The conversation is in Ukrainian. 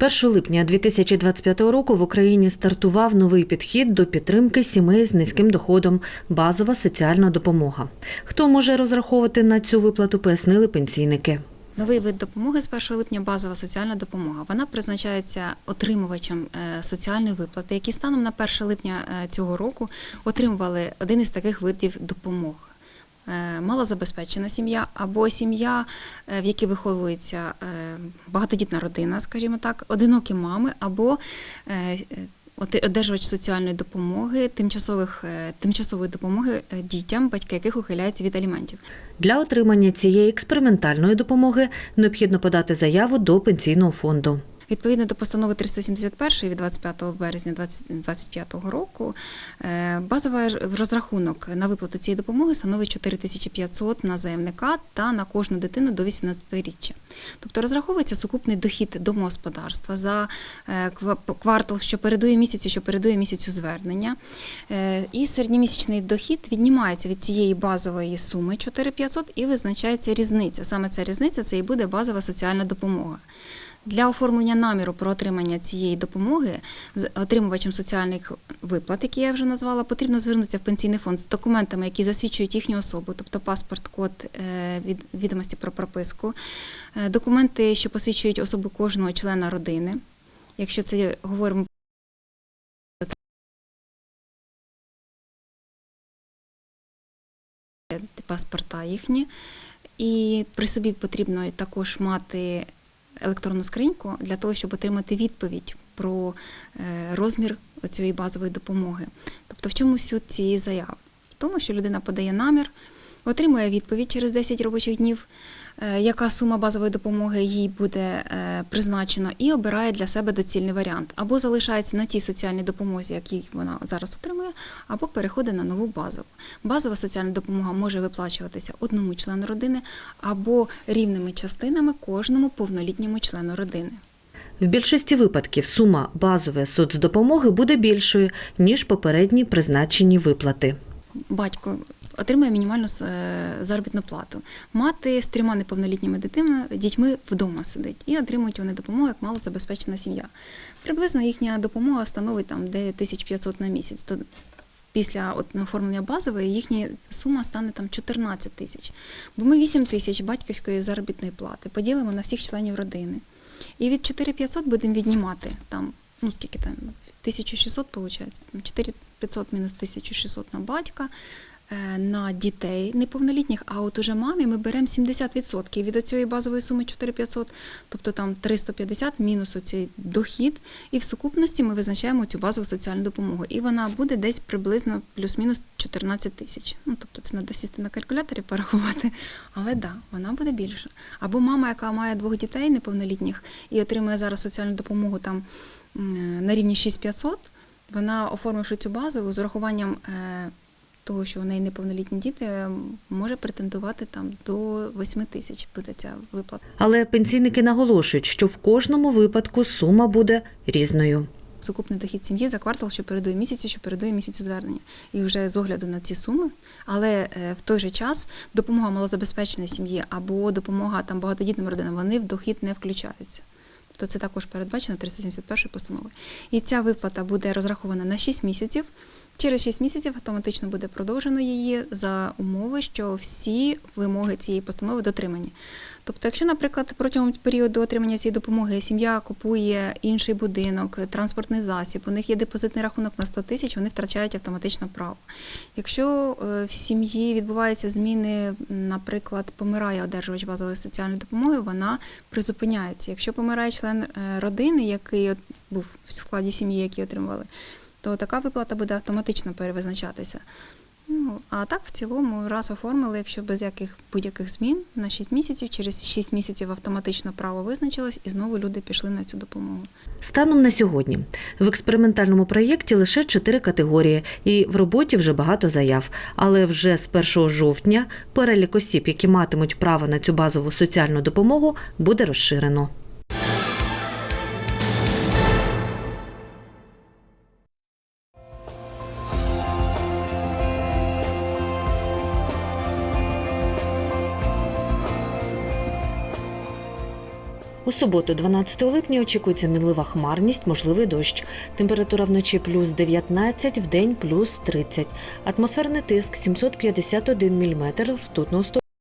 1 липня 2025 року в Україні стартував новий підхід до підтримки сімей з низьким доходом базова соціальна допомога. Хто може розраховувати на цю виплату, пояснили пенсійники. Новий вид допомоги з 1 липня базова соціальна допомога. Вона призначається отримувачам е, соціальної виплати, які станом на 1 липня е, цього року отримували один із таких видів допомог. Е, Малозабезпечена сім'я або сім'я, е, в якій виховується е, багатодітна родина, скажімо так, одинокі мами або одержувач соціальної допомоги, тимчасових, тимчасової допомоги дітям, батьки яких ухиляються від аліментів. Для отримання цієї експериментальної допомоги необхідно подати заяву до пенсійного фонду. Відповідно до постанови 371 від 25 березня 2025 року, е, базовий розрахунок на виплату цієї допомоги становить 4500 на заявника та на кожну дитину до 18-річчя. Тобто розраховується сукупний дохід домогосподарства за е, квартал, що передує місяцю, що передує місяцю звернення. Е, І середньомісячний дохід віднімається від цієї базової суми 4500 і визначається різниця. Саме ця різниця це і буде базова соціальна допомога. Для оформлення наміру про отримання цієї допомоги з- отримувачам соціальних виплат, які я вже назвала, потрібно звернутися в пенсійний фонд з документами, які засвідчують їхню особу, тобто паспорт, код е, від відомості про прописку, е, документи, що посвідчують особу кожного члена родини. Якщо це говоримо паспорта їхні, і при собі потрібно також мати електронну скриньку для того, щоб отримати відповідь про е, розмір цієї базової допомоги. Тобто, в чому суть цієї заяви? В тому, що людина подає намір, отримує відповідь через 10 робочих днів, е, яка сума базової допомоги їй буде е, призначена, і обирає для себе доцільний варіант. Або залишається на тій соціальній допомозі, якій вона зараз отримує, або переходить на нову базову. Базова соціальна допомога може виплачуватися одному члену родини або рівними частинами кожному повнолітньому члену родини. В більшості випадків сума базової соцдопомоги буде більшою, ніж попередні призначені виплати. Батько отримує мінімальну е, заробітну плату. Мати з трьома неповнолітніми дитинами, дітьми вдома сидить і отримують вони допомогу як малозабезпечена сім'я. Приблизно їхня допомога становить там 9500 на місяць. То після от оформлення базової їхня сума стане там 14 тисяч. Бо ми 8 тисяч батьківської заробітної плати поділимо на всіх членів родини. І від 4500 будемо віднімати там, ну скільки там, 1600 виходить, 4500 мінус 1600 на батька, на дітей неповнолітніх, а от уже мамі ми беремо 70% від цієї базової суми 4500, тобто там 350 мінус оцей дохід, і в сукупності ми визначаємо цю базову соціальну допомогу. І вона буде десь приблизно плюс-мінус 14 тисяч. Ну, тобто це треба сісти на калькуляторі, порахувати, але да, вона буде більша. Або мама, яка має двох дітей неповнолітніх і отримує зараз соціальну допомогу там на рівні 6500, вона, оформивши цю базову з урахуванням е, того, що у неї неповнолітні діти, е, може претендувати там до 8 тисяч буде ця виплата. Але пенсійники наголошують, що в кожному випадку сума буде різною. Сукупний дохід сім'ї за квартал, що передує місяцю, що передує місяцю звернення. І вже з огляду на ці суми, але е, в той же час допомога малозабезпеченій сім'ї або допомога там багатодітним родинам, вони в дохід не включаються. Тобто це також передбачено 371 постановою. І ця виплата буде розрахована на 6 місяців. Через 6 місяців автоматично буде продовжено її за умови, що всі вимоги цієї постанови дотримані. Тобто, якщо, наприклад, протягом періоду отримання цієї допомоги сім'я купує інший будинок, транспортний засіб, у них є депозитний рахунок на 100 тисяч, вони втрачають автоматично право. Якщо е, в сім'ї відбуваються зміни, наприклад, помирає одержувач базової соціальної допомоги, вона призупиняється. Якщо помирає член е, родини, який був в складі сім'ї, які отримували, то така виплата буде автоматично перевизначатися. Ну, а так, в цілому, раз оформили, якщо без яких будь-яких змін на 6 місяців, через 6 місяців автоматично право визначилось, і знову люди пішли на цю допомогу. Станом на сьогодні в експериментальному проєкті лише чотири категорії, і в роботі вже багато заяв. Але вже з 1 жовтня перелік осіб, які матимуть право на цю базову соціальну допомогу, буде розширено. У суботу, 12 липня, очікується мінлива хмарність, можливий дощ. Температура вночі плюс 19, вдень плюс 30. Атмосферний тиск 751 мм ртутного стовпу.